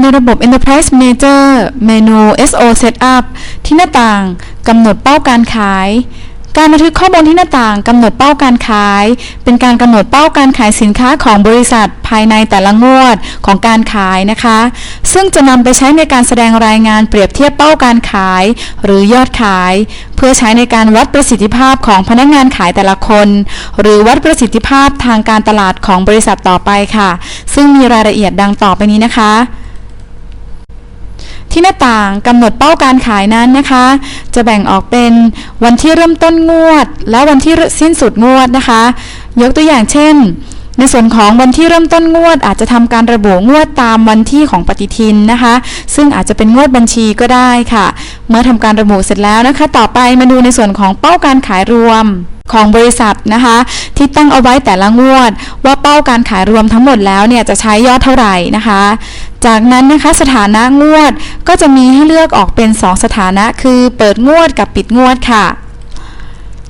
ในระบบ Enterprise Manager เมนู SO Setup ที่หน้าต่างกำหนดเป้าการขาย การบันทึกข้อมูลที่หน้าต่างกำหนดเป้าการขาย เป็นการกำหนดเป้าการขายสินค้าของบริษัทภายในแต่ละงวดของการขายนะคะ ซึ่งจะนำไปใช้ในการแสดงรายงานเปรียบเทียบเป้าการขาย หรือยอดขาย เพื่อใช้ในการวัดประสิทธิภาพของพนักงานขายแต่ละคน หรือวัดประสิทธิภาพทางการตลาดของบริษัทต่อไปค่ะ ซึ่งมีรายละเอียดดังต่อไปนี้นะคะ ที่หน้าต่างกำหนดเป้าการขายนั้นนะคะ จะแบ่งออกเป็นวันที่เริ่มต้นงวด และวันที่สิ้นสุดงวดนะคะ ยกตัวอย่างเช่น ในส่วนของวันที่เริ่มต้นงวด อาจจะทำการระบุงวดตามวันที่ของปฏิทินนะคะ ซึ่งอาจจะเป็นงวดบัญชีก็ได้ค่ะ เมื่อทำการระบุเสร็จแล้วนะคะ ต่อไปมาดูในส่วนของเป้าการขายรวมของบริษัทนะคะ ที่ตั้งเอาไว้แต่ละงวด ว่าเป้าการขายรวมทั้งหมดแล้วเนี่ยจะใช้ยอดเท่าไหร่นะคะ จากนั้นนะคะสถานะงวดก็จะมีให้เลือกออกเป็น 2 สถานะคือเปิดงวดกับปิดงวดค่ะ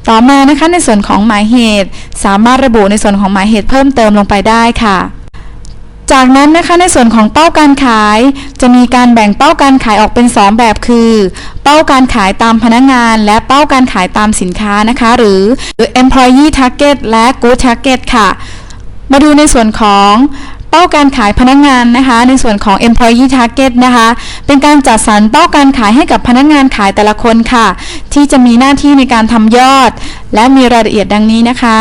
ต่อมานะคะในส่วนของหมายเหตุ สามารถระบุในส่วนของหมายเหตุเพิ่มเติมลงไปได้ค่ะ จากนั้นนะคะในส่วนของเป้าการขาย จะมีการแบ่งเป้าการขายออกเป็น 2 แบบคือ เป้าการขายตามพนักงาน และเป้าการขายตามสินค้านะคะ หรือหรือ employee target และ good target ค่ะ มาดูในส่วนของ เป้าการขายพนักงานนะคะ ในส่วนของ employee target นะคะ เป็นการจัดสรรเป้าการขายให้กับพนักงานขายแต่ละคนค่ะ ที่จะมีหน้าที่ในการทำยอด และมีรายละเอียดดังนี้นะคะ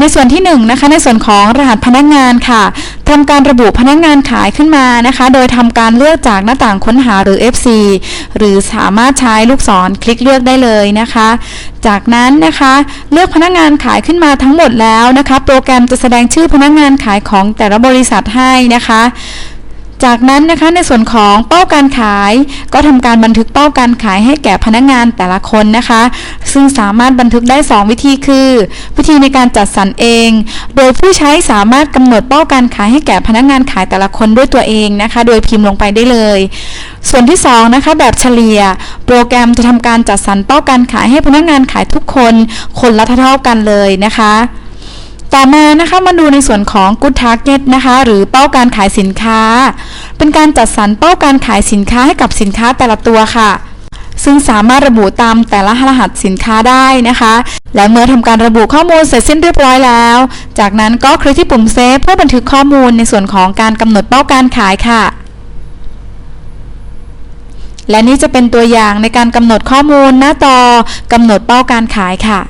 ในส่วนที่1นงนะคะในส่วนของรหัสพนักงานค่ะ ทำการระบุพนักงานขายขึ้นมานะคะ โดยทำการเลือกจากหน้าต่างค้นหาหรือ FC หรือสามารถใช้ลูกศรคลิกเลือกได้เลยนะคะ จากนั้นนะคะเลือกพนักงานขายขึ้นมาทั้งหมดแล้วนะคะ โปรแกรมจะแสดงชื่อพนักงานขายของแต่ละบริษัทให้นะคะ จากนั้นนะคะในส่วนของเป้าการขาย ก็ทำการบันทึกเป้าการขายให้แก่พนักงานแต่ละคนนะคะ ซึ่งสามารถบันทึกได้ 2 วิธีคือ วิธีในการจัดสรรเอง โดยผู้ใช้สามารถกำหนดเป้าการขายให้แก่พนักงานขายแต่ละคนด้วยตัวเองนะคะ โดยพิมพ์ลงไปได้เลย ส่วนที่2นะคะแบบเฉลี่ย โปรแกรมจะทำการจัดสรรเป้าการขายให้พนักงานขายทุกคน คนละเท่ากันเลยนะคะ ต่อมานะคะมาดูในส่วนของ Good Target นะคะ หรือเป้าการขายสินค้า เป็นการจัดสรรเป้าการขายสินค้าให้กับสินค้าแต่ละตัวค่ะ ซึ่งสามารถระบุตามแต่ละรหัสสินค้าได้นะคะ และเมื่อทำการระบุข้อมูลเสร็จสิ้นเรียบร้อยแล้ว จากนั้นก็คลิกที่ปุ่มเซฟเพื่อบันทึกข้อมูลในส่วนของการกำหนดเป้าการขายค่ะ และนี่จะเป็นตัวอย่างในการกำหนดข้อมูลหน้าต่อกำหนดเป้าการขายค่ะ